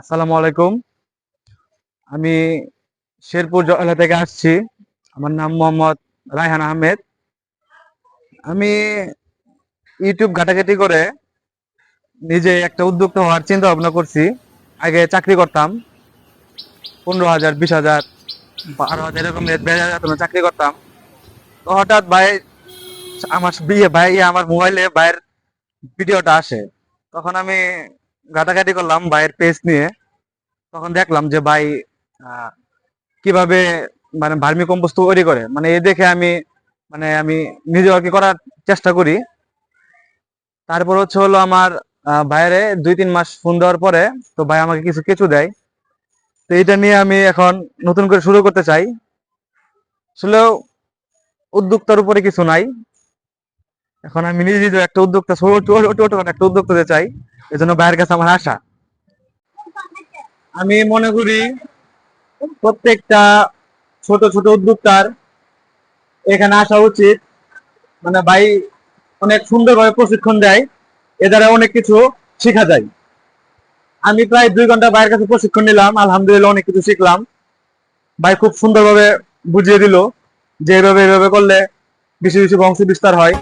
আসসালামু আলাইকুম। আমি শেরপুর জয়লা থেকে আসছি। আমার নাম মোহাম্মদ রায়হান আহমেদ। আমি ইউটিউব ঘাটাঘাটি করে নিজে একটা উদ্যোক্তা হওয়ার চিন্তা ভাবনা করছি। আগে চাকরি করতাম। পনেরো হাজার, বিশ হাজার বারো হাজার এরকম বেতনে চাকরি করতাম। তো হঠাৎ ভাই, আমার বিয়ে, ভাই, আমার মোবাইলে ভাইয়ের ভিডিওটা আসে। তখন আমি ঘাটাঘাটি করলাম ভাইয়ের পেজ নিয়ে। তখন দেখলাম যে ভাই কীভাবে মানে ভার্মি কম্পোস্ট তৈরি করে। মানে এ দেখে আমি মানে আমি নিজে আর কি করার চেষ্টা করি। তারপর হচ্ছে হলো আমার ভাইয়েরে দুই তিন মাস ফোন দেওয়ার পরে তো ভাই আমাকে কিছু কেঁচু দেয়। তো এটা নিয়ে আমি এখন নতুন করে শুরু করতে চাই। আসলে উদ্যোক্তার উপরে কিছু নাই। এখন আমি নিজে একটা উদ্যোক্তা, ছোট একটা উদ্যোক্তা চাই। এজন্য বাইরের কাছে আমার আশা। আমি মনে করি প্রত্যেকটা ছোট ছোট উদ্যোক্তার এখানে আসা উচিত। মানে ভাই অনেক সুন্দরভাবে প্রশিক্ষণ দেয়। এ দ্বারা অনেক কিছু শেখা যায়। আমি প্রায় দুই ঘণ্টা ভাইয়ের কাছে প্রশিক্ষণ নিলাম। আলহামদুলিল্লাহ অনেক কিছু শিখলাম। ভাই খুব সুন্দরভাবে বুঝিয়ে দিল যে এভাবে এভাবে করলে বেশি বেশি বংশ বিস্তার হয়।